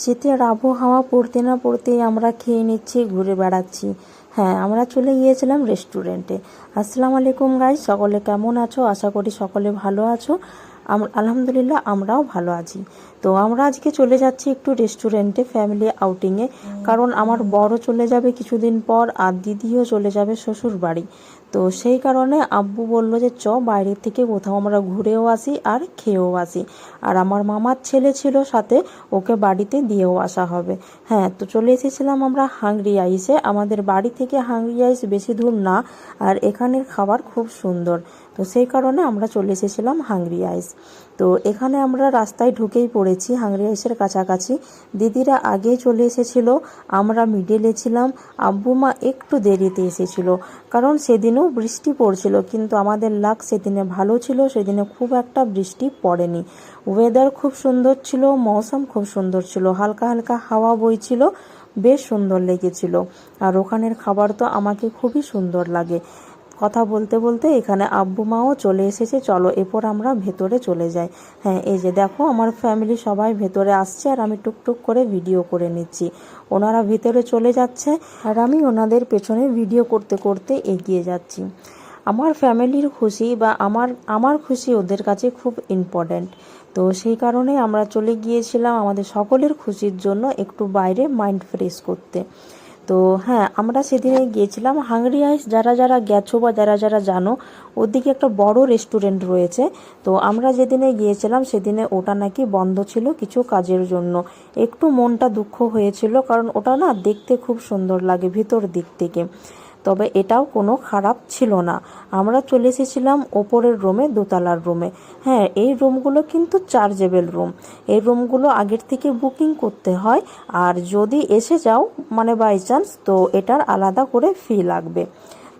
শীতের আবহাওয়া পড়তে না পড়তেই আমরা খেয়ে নিচ্ছি, ঘুরে বেড়াচ্ছি। হ্যাঁ আমরা চলে গিয়েছিলাম রেস্টুরেন্টে। আসসালামু আলাইকুম গাইজ সকলে কেমন আছো? আশা করি সকলে ভালো আছো। আলহামদুলিল্লাহ আমরাও ভালো আছি। তো আমরা আজকে চলে যাচ্ছি একটু রেস্টুরেন্টে ফ্যামিলি আউটিংয়ে কারণ আমার বড় চলে যাবে কিছুদিন পর আর দিদিও চলে যাবে শ্বশুর বাড়ি তো সেই কারণে আব্বু বলল যে, চ, বাইরের থেকে কোথাও আমরা ঘুরেও আসি আর খেয়েও আসি। আর আমার মামার ছেলে ছিল সাথে, ওকে বাড়িতে দিয়েও আসা হবে। হ্যাঁ তো চলে এসেছিলাম আমরা হাংরি আইসে। আমাদের বাড়ি থেকে হাংরি আইস বেশি দূর না, আর এখানের খাবার খুব সুন্দর। তো সেই কারণে আমরা চলে এসেছিলাম হাংরি আইস। তো এখানে আমরা রাস্তায় ঢুকেই পড়েছি হাংরি আইসের কাছাকাছি। দিদিরা আগেই চলে এসেছিল, আমরা মিডেলে ছিলাম আব্বু মা একটু দেরিতে এসেছিল, কারণ সেদিনও বৃষ্টি পড়ছিল, কিন্তু আমাদের লাক সেদিনে ভালো ছিল, সেদিনে খুব একটা বৃষ্টি পড়েনি। ওয়েদার খুব সুন্দর ছিল, মৌসুম খুব সুন্দর ছিল, হালকা হালকা হাওয়া বইছিল, বেশ সুন্দর লেগেছিল। আর ওখানের খাবার তো আমাকে খুবই সুন্দর লাগে। কথা বলতে বলতে এখানে আব্বু মাও চলে এসেছে। চলো এরপর আমরা ভেতরে চলে যাই। হ্যাঁ এই যে দেখো, আমার ফ্যামিলি সবাই ভেতরে আসছে আর আমি টুকটুক করে ভিডিও করে নিচ্ছি। ওনারা ভেতরে চলে যাচ্ছে আর আমি ওনাদের পেছনে ভিডিও করতে করতে এগিয়ে যাচ্ছি। আমার ফ্যামিলির খুশি বা আমার আমার খুশি ওদের কাছে খুব ইম্পর্ট্যান্ট তো সেই কারণে আমরা চলে গিয়েছিলাম আমাদের সকলের খুশির জন্য একটু বাইরে মাইন্ড ফ্রেশ করতে। তো হ্যাঁ আমরা সেদিনে গিয়েছিলাম। হাংরি আইস যারা যারা গেছো বা যারা যারা জানো, ওদিকে একটা বড় রেস্টুরেন্ট রয়েছে। তো আমরা যেদিনে গিয়েছিলাম, সেদিনে ওটা নাকি বন্ধ ছিল কিছু কাজের জন্য। একটু মনটা দুঃখ হয়েছিল, কারণ ওটা না দেখতে খুব সুন্দর লাগে ভিতর দিক থেকে। তবে এটাও কোনো খারাপ ছিল না। আমরা চলে এসেছিলাম ওপরের রুমে, দোতলার রুমে। হ্যাঁ এই রুমগুলো কিন্তু চার্জেবল রুম। এই রুমগুলো আগের থেকে বুকিং করতে হয়। আর যদি এসে যাও মানে বাই চান্স তো এটার আলাদা করে ফি লাগবে।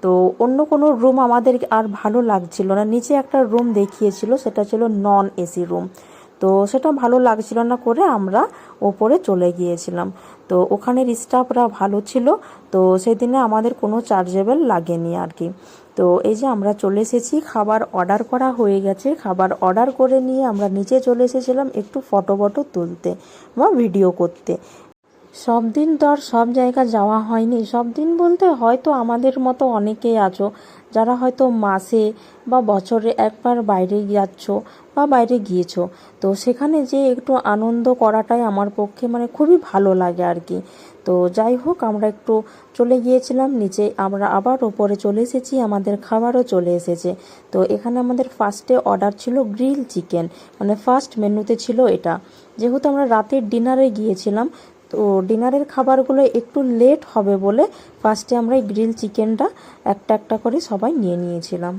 তো অন্য কোনো রুম আমাদের আর ভালো লাগছিল না। নিচে একটা রুম দেখিয়েছিল, সেটা ছিল নন এসি রুম তো সেটা ভালো লাগছিল না করে আমরা ওপরে চলে গিয়েছিলাম। তো ওখানের স্টাফরা ভালো ছিল, তো সেদিনে আমাদের কোনো চার্জেবল লাগেনি আর কি তো এই যে আমরা চলে এসেছি, খাবার অর্ডার করা হয়ে গেছে। খাবার অর্ডার করে নিয়ে আমরা নিচে চলে এসেছিলাম একটু ফটো ফটো তুলতে বা ভিডিও করতে। সব দিন তো আর সব জায়গা যাওয়া হয়নি। সব দিন বলতে হয়তো আমাদের মতো অনেকেই আছো যারা হয়তো মাসে বা বছরে একবার বাইরে যাচ্ছ বা বাইরে গিয়েছো, তো সেখানে যে একটু আনন্দ করাটাই আমার পক্ষে মানে খুবই ভালো লাগে আর কি। তো যাই হোক, আমরা একটু চলে গিয়েছিলাম, নিচে আমরা আবার ওপরে চলে এসেছি, আমাদের খাবারও চলে এসেছে। তো এখানে আমাদের ফার্স্টে অর্ডার ছিল গ্রিল চিকেন মানে ফার্স্ট মেনুতে ছিল এটা। যেহেতু আমরা রাতের ডিনারে গিয়েছিলাম তো ডিনারের খাবারগুলো একটু লেট হবে বলে ফার্স্টে আমরা এই গ্রিল চিকেনটা একটা একটা করে সবাই নিয়ে নিয়েছিলাম।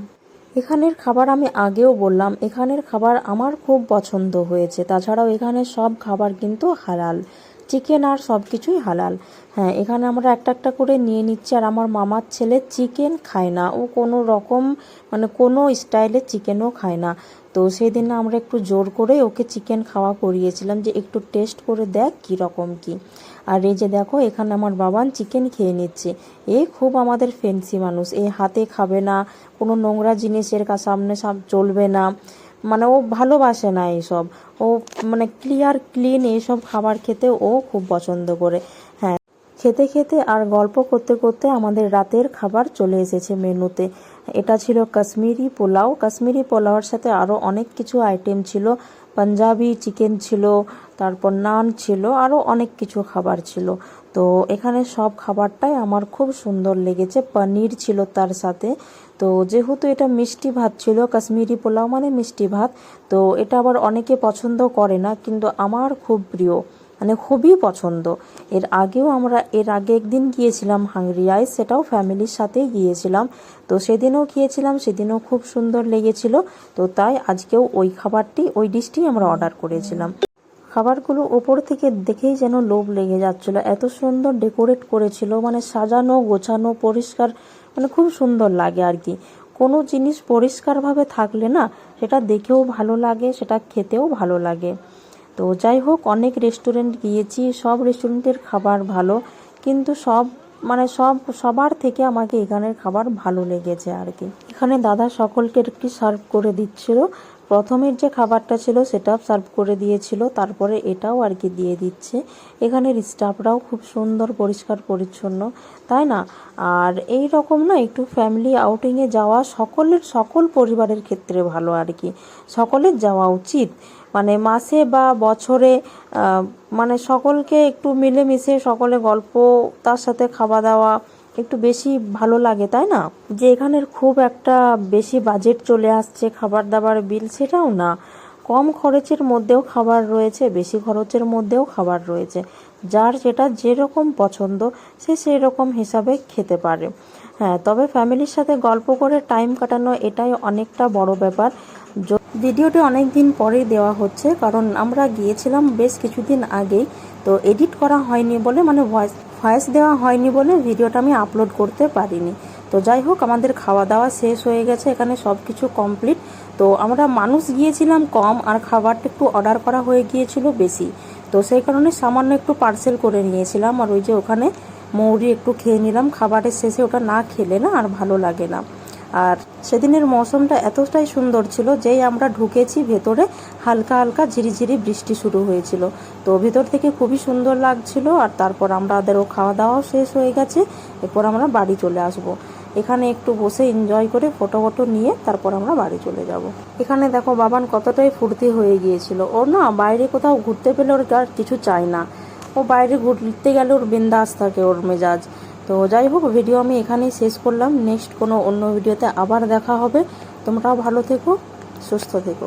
এখানের খাবার আমি আগেও বললাম, এখানের খাবার আমার খুব পছন্দ হয়েছে। তাছাড়াও এখানে সব খাবার কিন্তু হালাল। চিকেন আর সব কিছুই হালাল। হ্যাঁ এখানে আমরা একটা একটা করে নিয়ে নিচ্ছি। আর আমার মামার ছেলে চিকেন খায় না। ও কোনো রকম মানে কোনো স্টাইলের চিকেনও খায় না। তো সেদিন আমরা একটু জোর করে ওকে চিকেন খাওয়া করিয়েছিলাম যে একটু টেস্ট করে দেখ কী রকম কী। আর এই যে দেখো, এখানে আমার বাবান চিকেন খেয়ে নিচ্ছে। এ খুব আমাদের ফেন্সি মানুষ। এ হাতে খাবে না, কোনো নোংরা জিনিসের কা- সামনে সাম- চলবে না। মানে ও ভালোবাসে না এইসব। ও মানে ক্লিয়ার ক্লিন এইসব খাবার খেতে ও খুব পছন্দ করে। হ্যাঁ খেতে খেতে আর গল্প করতে করতে আমাদের রাতের খাবার চলে এসেছে মেনুতে। এটা ছিল কাশ্মীরি পোলাও। কাশ্মীরি পোলাওয়ের সাথে আরও অনেক কিছু আইটেম ছিল। পাঞ্জাবি চিকেন ছিল, তারপর নান ছিল আরও অনেক কিছু খাবার ছিল। তো এখানে সব খাবারটাই আমার খুব সুন্দর লেগেছে। পনির ছিল তার সাথে। তো যেহেতু এটা মিষ্টি ভাত ছিল, কাশ্মীরি পোলাও মানে মিষ্টি ভাত, তো এটা আবার অনেকে পছন্দ করে না, কিন্তু আমার খুব প্রিয়। মানে খুবই পছন্দ। এর আগেও আমরা, এর আগে একদিন গিয়েছিলাম হাংরি আইস সেটাও ফ্যামিলির সাথেই গিয়েছিলাম। তো সেদিনও গিয়েছিলাম, সেদিনও খুব সুন্দর লেগেছিল। তো তাই আজকেও ওই খাবারটি, ওই ডিশটি আমরা অর্ডার করেছিলাম। খাবারগুলো ওপর থেকে দেখেই যেন লোভ লেগে যাচ্ছিল। এত সুন্দর ডেকোরেট করেছিল মানে সাজানো, গোছানো, পরিষ্কার মানে খুব সুন্দর লাগে আর কি। কোনো জিনিস পরিষ্কারভাবে থাকলে না, সেটা দেখেও ভালো লাগে, সেটা খেতেও ভালো লাগে। তো যাই হোক, অনেক রেস্টুরেন্ট গিয়েছি। সব রেস্টুরেন্টের খাবার ভালো। কিন্তু সব মানে সব, সবার থেকে আমাকে এখানের খাবার ভালো লেগেছে আর কি। এখানে দাদা সকলকে একটি সার্ভ করে দিচ্ছিল। প্রথমের যে খাবারটা ছিল সেটা সার্ভ করে দিয়েছিল। তারপরে এটাও আর কি দিয়ে দিচ্ছে। এখানের স্টাফরাও খুব সুন্দর, পরিষ্কার, পরিচ্ছন্ন। তাই না? আর এই রকম না একটু ফ্যামিলি আউটিংয়ে যাওয়া সকলের, সকল পরিবারের ক্ষেত্রে ভালো আর কি। সকলের যাওয়া উচিত। মানে মাসে বা বছরে মানে সকলকে একটু মিলেমিশে সকলে গল্প, তার সাথে খাওয়া দাওয়া একটু বেশি ভালো লাগে, তাই না? যে এখানের খুব একটা বেশি বাজেট চলে আসছে, খাবার দাবার বিল সেটাও না। কম খরচের মধ্যেও খাবার রয়েছে, বেশি খরচের মধ্যেও খাবার রয়েছে। যার যেটা যেরকম পছন্দ, সে সেই রকম হিসাবে খেতে পারে। হ্যাঁ তবে ফ্যামিলির সাথে গল্প করে টাইম কাটানো এটাই অনেকটা বড় ব্যাপার। ভিডিওটি অনেক দিন পরেই দেওয়া হচ্ছে, কারণ আমরা গিয়েছিলাম বেশ কিছুদিন আগেই। তো এডিট করা হয়নি বলে মানে ভয়েস ভয়েস দেওয়া হয়নি বলে ভিডিওটা আমি আপলোড করতে পারিনি। তো যাই হোক, আমাদের খাওয়া দাওয়া শেষ হয়ে গেছে, এখানে সব কিছু কমপ্লিট। তো আমরা মানুষ গিয়েছিলাম কম, আর খাবারটা একটু অর্ডার করা হয়ে গিয়েছিল বেশি। তো সেই কারণে সামান্য একটু পার্সেল করে নিয়েছিলাম, আর ওই যে ওখানে মৌরি একটু খেয়ে নিলাম। খাবারের শেষে ওটা না খেলে না, আর ভালো লাগে না। আর সেদিনের মৌসুমটা এতটাই সুন্দর ছিল যেই আমরা ঢুকেছি ভেতরে হালকা হালকা ঝিরিঝিরি বৃষ্টি শুরু হয়েছিল। তো ভেতর থেকে খুবই সুন্দর লাগছিল আর তারপর আমাদেরও খাওয়া দাওয়াও শেষ হয়ে গেছে। এরপর আমরা বাড়ি চলে আসব। এখানে একটু বসে এনজয় করে ফটো ফটো নিয়ে তারপর আমরা বাড়ি চলে যাব। এখানে দেখো বাবান কতটাই ফুর্তি হয়ে গিয়েছিল। ও না, বাইরে কোথাও ঘুরতে পেলে ওর আর কিছু চায় না। ও বাইরে ঘুরতে গেলে ওর বিন্দাস থাকে ওর মেজাজ। তো যাই হোক ভিডিও আমি এখানেই শেষ করলাম। নেক্সট কোনো অন্য ভিডিওতে আবার দেখা হবে। তোমরাও ভালো থেকো, সুস্থ থেকো।